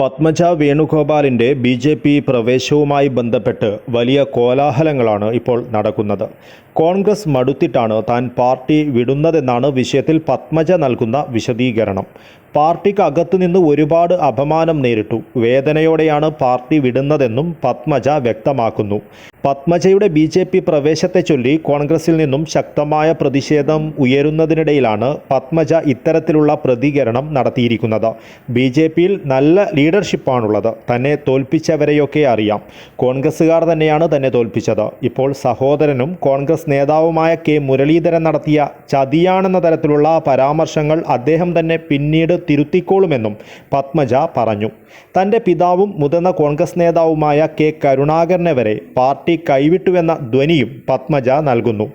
പത്മജ വേണുഗോപാലിന്റെ B J P പ്രവേശവുമായി ബന്ധപ്പെട്ട് വലിയ കോലാഹലങ്ങളാണ് ഇപ്പോൾ നടക്കുന്നത്. കോൺഗ്രസ് മടുത്തിട്ടാണ് താൻ പാർട്ടി വിടുന്നതെന്നാണ് വിഷയത്തിൽ പത്മജ നൽകുന്ന വിശദീകരണം. പാർട്ടിക്ക് അകത്തു നിന്ന് ഒരുപാട് അപമാനം നേരിട്ടു. വേദനയോടെയാണ് പാർട്ടി വിടുന്നതെന്നും പത്മജ വ്യക്തമാക്കുന്നു. പത്മജയുടെ ബി ജെ പി പ്രവേശത്തെ ചൊല്ലി കോൺഗ്രസിൽ നിന്നും ശക്തമായ പ്രതിഷേധം ഉയരുന്നതിനിടയിലാണ് പത്മജ ഇത്തരത്തിലുള്ള പ്രതികരണം നടത്തിയിരിക്കുന്നത്. ബി ജെ പിയിൽ നല്ല ലീഡർഷിപ്പാണുള്ളത്. തന്നെ തോൽപ്പിച്ചവരെയൊക്കെ അറിയാം. കോൺഗ്രസ്സുകാർ തന്നെയാണ് തന്നെ തോൽപ്പിച്ചത്. ഇപ്പോൾ സഹോദരനും കോൺഗ്രസ് നേതാവുമായ കെ മുരളീധരൻ നടത്തിയ ചതിയാണെന്ന തരത്തിലുള്ള പരാമർശങ്ങൾ അദ്ദേഹം തന്നെ പിന്നീട് തിരുത്തിക്കോളുമെന്നും പത്മജ പറഞ്ഞു. തന്റെ പിതാവും മുതിർന്ന കോൺഗ്രസ് നേതാവുമായ കെ കരുണാകരനെ വരെ പാർട്ടി കൈവിട്ടുവെന്ന ധ്വനിയും പത്മജ നൽകുന്നു.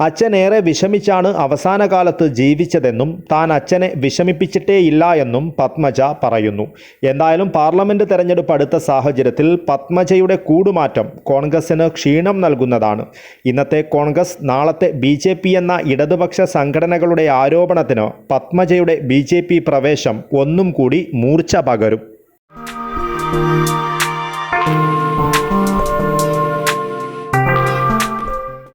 അച്ഛനേറെ വിഷമിച്ചാണ് അവസാന കാലത്ത് ജീവിച്ചതെന്നും താൻ അച്ഛനെ വിഷമിപ്പിച്ചിട്ടേയില്ല എന്നും പത്മജ പറയുന്നു. എന്തായാലും പാർലമെന്റ് തെരഞ്ഞെടുപ്പ് അടുത്ത സാഹചര്യത്തിൽ പത്മജയുടെ കൂടുമാറ്റം കോൺഗ്രസിന് ക്ഷീണം നൽകുന്നതാണ്. ഇന്നത്തെ കോൺഗ്രസ് നാളത്തെ ബി എന്ന ഇടതുപക്ഷ സംഘടനകളുടെ ആരോപണത്തിന് പത്മജയുടെ ബി പ്രവേശം ഒന്നും കൂടി മൂർച്ച പകരും.